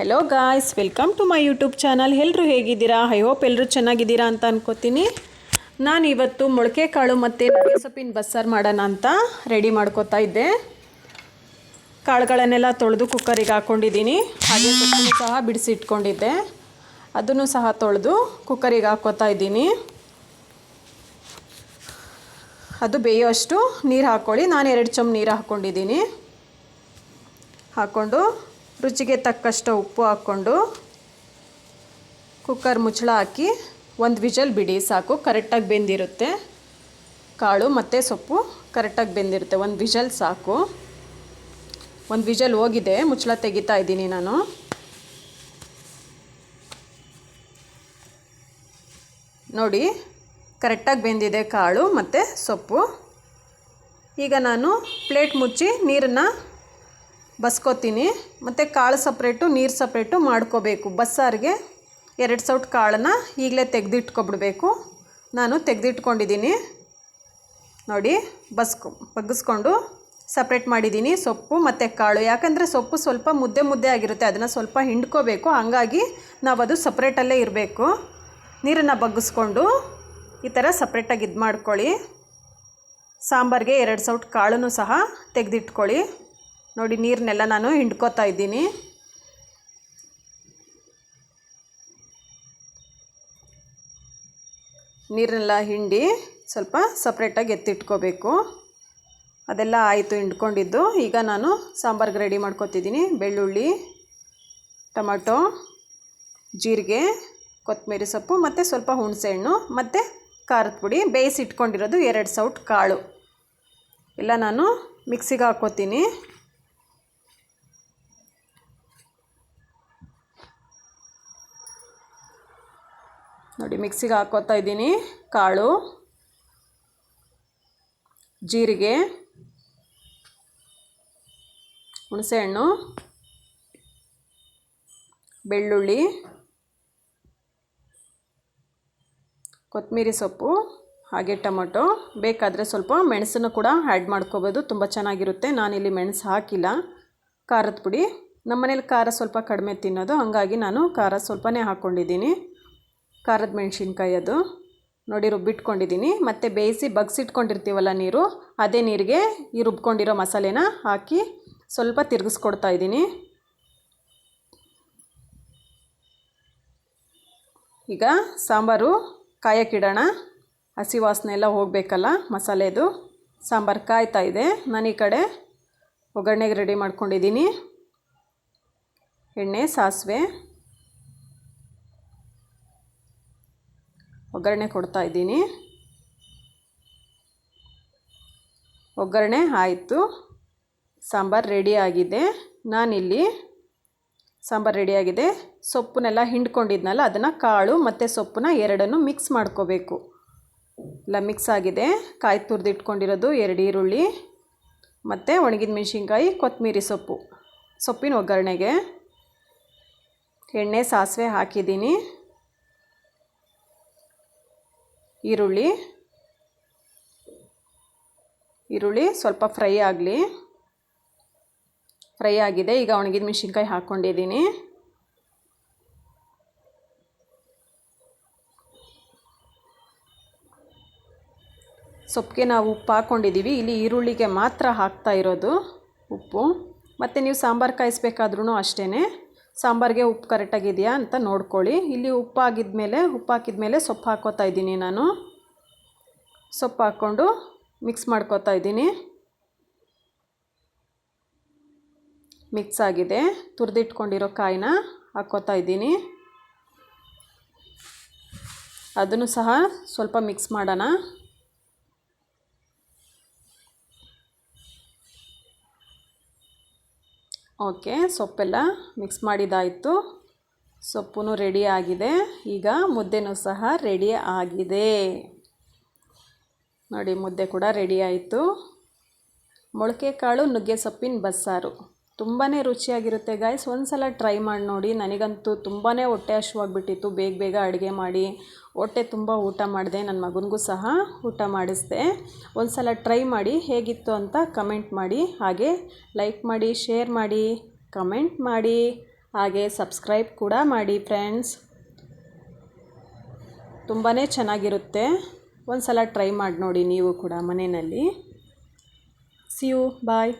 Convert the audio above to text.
Hello guys welcome to my YouTube channel ಎಲ್ಲರೂ ಹೇಗಿದ್ದೀರಾ? I hope ಎಲ್ಲರೂ ಚೆನ್ನಾಗಿದ್ದೀರಾ ಅಂತ ಅನ್ಕೋತೀನಿ. ನಾನು ಇವತ್ತು ಮೊಳಕೆ ಕಾಳು ಮತ್ತು ನುಗ್ಗೆ ಸೊಪ್ಪಿನ ಬಸ್ಸಾರು ಮಾಡೋಣ ಅಂತ ರೆಡಿ ಮಾಡ್ಕೋತಾ ಇದ್ದೆ. ಕಾಳುಗಳನ್ನೆಲ್ಲ ತೊಳೆದು ಕುಕ್ಕರಿಗೆ ಹಾಕ್ಕೊಂಡಿದ್ದೀನಿ ಹಾಗೆ ಸೊಪ್ಪನ್ನು ಸಹ ಬಿಡಿಸಿ ಇಟ್ಕೊಂಡಿದ್ದೆ ಅದನ್ನು ಸಹ ತೊಳೆದು ಕುಕ್ಕರಿಗೆ ಹಾಕ್ಕೋತಾ ಇದ್ದೀನಿ. ಅದು ಬೇಯೋಷ್ಟು ನೀರು ಹಾಕ್ಕೊಳ್ಳಿ. ನಾನು ಎರಡು ಚಮ್ ನೀರು ಹಾಕ್ಕೊಂಡಿದ್ದೀನಿ ಹಾಕ್ಕೊಂಡು ರುಚಿಗೆ ತಕ್ಕಷ್ಟು ಉಪ್ಪು ಹಾಕ್ಕೊಂಡು ಕುಕ್ಕರ್ ಮುಚ್ಚಳ ಹಾಕಿ ಒಂದು ವಿಜಲ್ ಬಿಡಿ, ಸಾಕು. ಕರೆಕ್ಟಾಗಿ ಬೆಂದಿರುತ್ತೆ. ಕಾಳು ಮತ್ತು ಸೊಪ್ಪು ಕರೆಕ್ಟಾಗಿ ಬೆಂದಿರುತ್ತೆ. ಒಂದು ವಿಜಲ್ ಸಾಕು. ಒಂದು ವಿಜಲ್ ಹೋಗಿದೆ. ಮುಚ್ಚಳ ತೆಗಿತಾ ಇದ್ದೀನಿ ನಾನು. ನೋಡಿ, ಕರೆಕ್ಟಾಗಿ ಬೆಂದಿದೆ ಕಾಳು ಮತ್ತು ಸೊಪ್ಪು. ಈಗ ನಾನು ಪ್ಲೇಟ್ ಮುಚ್ಚಿ ನೀರನ್ನು ಬಸ್ಕೋತೀನಿ. ಮತ್ತು ಕಾಳು ಸಪ್ರೇಟು, ನೀರು ಸಪ್ರೇಟು ಮಾಡ್ಕೋಬೇಕು. ಬಸ್ಸಾರಿಗೆ ಎರಡು ಸೌಟ್ ಕಾಳನ್ನು ಈಗಲೇ ತೆಗೆದಿಟ್ಕೊಬಿಡ್ಬೇಕು. ನಾನು ತೆಗೆದಿಟ್ಕೊಂಡಿದ್ದೀನಿ. ನೋಡಿ, ಬಸ್ಕೊ, ಬಗ್ಗಿಸ್ಕೊಂಡು ಸಪ್ರೇಟ್ ಮಾಡಿದ್ದೀನಿ ಸೊಪ್ಪು ಮತ್ತು ಕಾಳು. ಯಾಕಂದರೆ ಸೊಪ್ಪು ಸ್ವಲ್ಪ ಮುದ್ದೆ ಮುದ್ದೆ ಆಗಿರುತ್ತೆ, ಅದನ್ನು ಸ್ವಲ್ಪ ಹಿಂಡ್ಕೋಬೇಕು. ಹಂಗಾಗಿ ನಾವು ಅದು ಸಪ್ರೇಟಲ್ಲೇ ಇರಬೇಕು. ನೀರನ್ನು ಬಗ್ಗಿಸ್ಕೊಂಡು ಈ ಥರ ಸಪ್ರೇಟಾಗಿ ಇದು ಮಾಡ್ಕೊಳ್ಳಿ ಸಾಂಬಾರಿಗೆ ಎರಡು ಸೌಟ್ ಕಾಳನ್ನು ಸಹ ತೆಗೆದಿಟ್ಕೊಳ್ಳಿ. ನೋಡಿ ನೀರನ್ನೆಲ್ಲ ನಾನು ಹಿಂಡ್ಕೋತಾ ಇದ್ದೀನಿ. ನೀರನ್ನೆಲ್ಲ ಹಿಂಡಿ ಸ್ವಲ್ಪ ಸಪ್ರೇಟಾಗಿ ಎತ್ತಿಟ್ಕೋಬೇಕು. ಅದೆಲ್ಲ ಆಯಿತು, ಹಿಂಡ್ಕೊಂಡಿದ್ದು. ಈಗ ನಾನು ಸಾಂಬಾರ್ಗೆ ರೆಡಿ ಮಾಡ್ಕೊತಿದ್ದೀನಿ. ಬೆಳ್ಳುಳ್ಳಿ, ಟೊಮಟೊ, ಜೀರಿಗೆ ಕೊತ್ತಂಬರಿ ಸೊಪ್ಪು, ಮತ್ತು ಸ್ವಲ್ಪ ಹುಣಸೆಹಣ್ಣು, ಮತ್ತು ಖಾರದ ಪುಡಿ. ಬೇಯಿಸಿ ಇಟ್ಕೊಂಡಿರೋದು ಎರಡು ಸೌಟ್ ಕಾಳು. ಎಲ್ಲ ನಾನು ಮಿಕ್ಸಿಗೆ ಹಾಕ್ಕೋತೀನಿ. ನೋಡಿ, ಮಿಕ್ಸಿಗೆ ಹಾಕೋತಾ ಇದ್ದೀನಿ. ಕಾಳು, ಜೀರಿಗೆ, ಹುಣಸೆಹಣ್ಣು, ಬೆಳ್ಳುಳ್ಳಿ, ಕೊತ್ತಂಬರಿ ಸೊಪ್ಪು, ಹಾಗೆ ಟೊಮೊಟೊ. ಬೇಕಾದರೆ ಸ್ವಲ್ಪ ಮೆಣಸನ್ನು ಕೂಡ ಆ್ಯಡ್ ಮಾಡ್ಕೋಬೋದು. ತುಂಬ ಚೆನ್ನಾಗಿರುತ್ತೆ. ನಾನಿಲ್ಲಿ ಮೆಣಸು ಹಾಕಿಲ್ಲ. ಖಾರದ ಪುಡಿ. ನಮ್ಮನೇಲಿ ಖಾರ ಸ್ವಲ್ಪ ಕಡಿಮೆ ತಿನ್ನೋದು. ಹಾಗಾಗಿ ನಾನು ಖಾರ ಸ್ವಲ್ಪನೇ ಹಾಕ್ಕೊಂಡಿದ್ದೀನಿ. ಖಾರದ ಮೆಣಸಿನ್ಕಾಯಿ ಅದು. ನೋಡಿ ರುಬ್ಬಿಟ್ಕೊಂಡಿದ್ದೀನಿ ಮತ್ತು ಬೇಯಿಸಿ ಬಗ್ಸಿಟ್ಕೊಂಡಿರ್ತೀವಲ್ಲ ನೀರು, ಅದೇ ನೀರಿಗೆ ಈ ರುಬ್ಕೊಂಡಿರೋ ಮಸಾಲೆನ ಹಾಕಿ ಸ್ವಲ್ಪ ತಿರುಗಿಸ್ಕೊಡ್ತಾ ಇದ್ದೀನಿ. ಈಗ ಸಾಂಬಾರು ಕಾಯಕ್ಕಿಡೋಣ. ಹಸಿ ವಾಸನೆ ಎಲ್ಲ ಹೋಗಬೇಕಲ್ಲ ಮಸಾಲೆದು. ಸಾಂಬಾರು ಕಾಯ್ತಾ ಇದೆ. ನಾನು ಈ ಕಡೆ ಒಗ್ಗರಣೆಗೆ ರೆಡಿ ಮಾಡ್ಕೊಂಡಿದ್ದೀನಿ ಎಣ್ಣೆ, ಸಾಸಿವೆ. ಒಗ್ಗರಣೆ ಕೊಡ್ತಾ ಇದ್ದೀನಿ. ಒಗ್ಗರಣೆ ಆಯಿತು. ಸಾಂಬಾರು ರೆಡಿ ಆಗಿದೆ. ನಾನಿಲ್ಲಿ ಸಾಂಬಾರು ರೆಡಿಯಾಗಿದೆ ಸೊಪ್ಪನ್ನೆಲ್ಲ ಹಿಂಡ್ಕೊಂಡಿದ್ನಲ್ಲ, ಅದನ್ನು ಕಾಳು ಮತ್ತು ಸೊಪ್ಪನ್ನ ಎರಡನ್ನು ಮಿಕ್ಸ್ ಮಾಡ್ಕೋಬೇಕು. ಎಲ್ಲ ಮಿಕ್ಸ್ ಆಗಿದೆ. ಕಾಯಿ ತುರಿದಿಟ್ಕೊಂಡಿರೋದು ಎರಡು ಈರುಳ್ಳಿ, ಮತ್ತು ಒಣಗಿದ ಮೆಣಸಿನ್ಕಾಯಿ ಕೊತ್ತಂಬರಿ ಸೊಪ್ಪು. ಸೊಪ್ಪಿನ ಒಗ್ಗರಣೆಗೆ ಎಣ್ಣೆ, ಸಾಸಿವೆ ಹಾಕಿದ್ದೀನಿ. ಈರುಳ್ಳಿ. ಈರುಳ್ಳಿ ಸ್ವಲ್ಪ ಫ್ರೈ ಆಗಲಿ. ಫ್ರೈ ಆಗಿದೆ. ಈಗ ಒಣಗಿದ ಮೆಣಸಿನ್ಕಾಯಿ ಹಾಕ್ಕೊಂಡಿದ್ದೀನಿ ಸೊಪ್ಪಿಗೆ ನಾವು ಉಪ್ಪು ಹಾಕ್ಕೊಂಡಿದ್ದೀವಿ ಇಲ್ಲಿ ಈರುಳ್ಳಿಗೆ ಮಾತ್ರ ಹಾಕ್ತಾ ಇರೋದು ಉಪ್ಪು. ಮತ್ತು ನೀವು ಸಾಂಬಾರು ಕಾಯಿಸ್ಬೇಕಾದ್ರೂ ಅಷ್ಟೇ ಸಾಂಬಾರಿಗೆ ಉಪ್ಪು ಕರೆಕ್ಟಾಗಿದೆಯಾ ಅಂತ ನೋಡ್ಕೊಳ್ಳಿ. ಇಲ್ಲಿ ಉಪ್ಪು ಆಗಿದ್ಮೇಲೆ ಉಪ್ಪು ಹಾಕಿದ್ಮೇಲೆ ಸೊಪ್ಪು ಹಾಕ್ಕೋತಾ ಇದ್ದೀನಿ ನಾನು. ಸೊಪ್ಪು ಹಾಕ್ಕೊಂಡು ಮಿಕ್ಸ್ ಮಾಡ್ಕೋತಾ ಇದ್ದೀನಿ. ಮಿಕ್ಸ್ ಆಗಿದೆ. ತುರಿದಿಟ್ಕೊಂಡಿರೋ ಕಾಯಿನ ಹಾಕ್ಕೋತಾ ಇದ್ದೀನಿ. ಅದನ್ನು ಸಹ ಸ್ವಲ್ಪ ಮಿಕ್ಸ್ ಮಾಡೋಣ. ಓಕೆ, ಸೊಪ್ಪೆಲ್ಲ ಮಿಕ್ಸ್ ಮಾಡಿದಾಯಿತು. ಸೊಪ್ಪು ರೆಡಿ ಆಗಿದೆ. ಈಗ ಮುದ್ದೆನೂ ಸಹ ರೆಡಿ ಆಗಿದೆ. ನೋಡಿ, ಮುದ್ದೆ ಕೂಡ ರೆಡಿ ಆಯಿತು. ಮೊಳಕೆ ಕಾಳು ನುಗ್ಗೆ ಸೊಪ್ಪಿನ ಬಸ್ಸಾರು. ತುಂಬಾ ರುಚಿಯಾಗಿರುತ್ತೆ ಗಾಯ್ಸ್ ಒಂದು ಸಲ ಟ್ರೈ ಮಾಡಿ ನೋಡಿ. ನನಗಂತೂ ತುಂಬಾ ಹೊಟ್ಟೆ ಹಶ್ವಾಗಿಬಿಟ್ಟಿತ್ತು. ಬೇಗ ಬೇಗ ಅಡುಗೆ ಮಾಡಿ ಹೊಟ್ಟೆ ತುಂಬ ಊಟ ಮಾಡಿದೆ. ನನ್ನ ಮಗನಿಗೂ ಸಹ ಊಟ ಮಾಡಿಸಿದೆ. ಒಂದು ಸಲ ಟ್ರೈ ಮಾಡಿ ಹೇಗಿತ್ತು ಅಂತ ಕಮೆಂಟ್ ಮಾಡಿ. ಹಾಗೆ ಲೈಕ್ ಮಾಡಿ ಶೇರ್ ಮಾಡಿ ಕಮೆಂಟ್ ಮಾಡಿ. ಹಾಗೆ ಸಬ್ಸ್ಕ್ರೈಬ್ ಕೂಡ ಮಾಡಿ ಫ್ರೆಂಡ್ಸ್ ತುಂಬಾ ಚೆನ್ನಾಗಿರುತ್ತೆ. ಒಂದು ಸಲ ಟ್ರೈ ಮಾಡಿ ನೋಡಿ ನೀವು ಕೂಡ ಮನೆಯಲ್ಲಿ. C you bye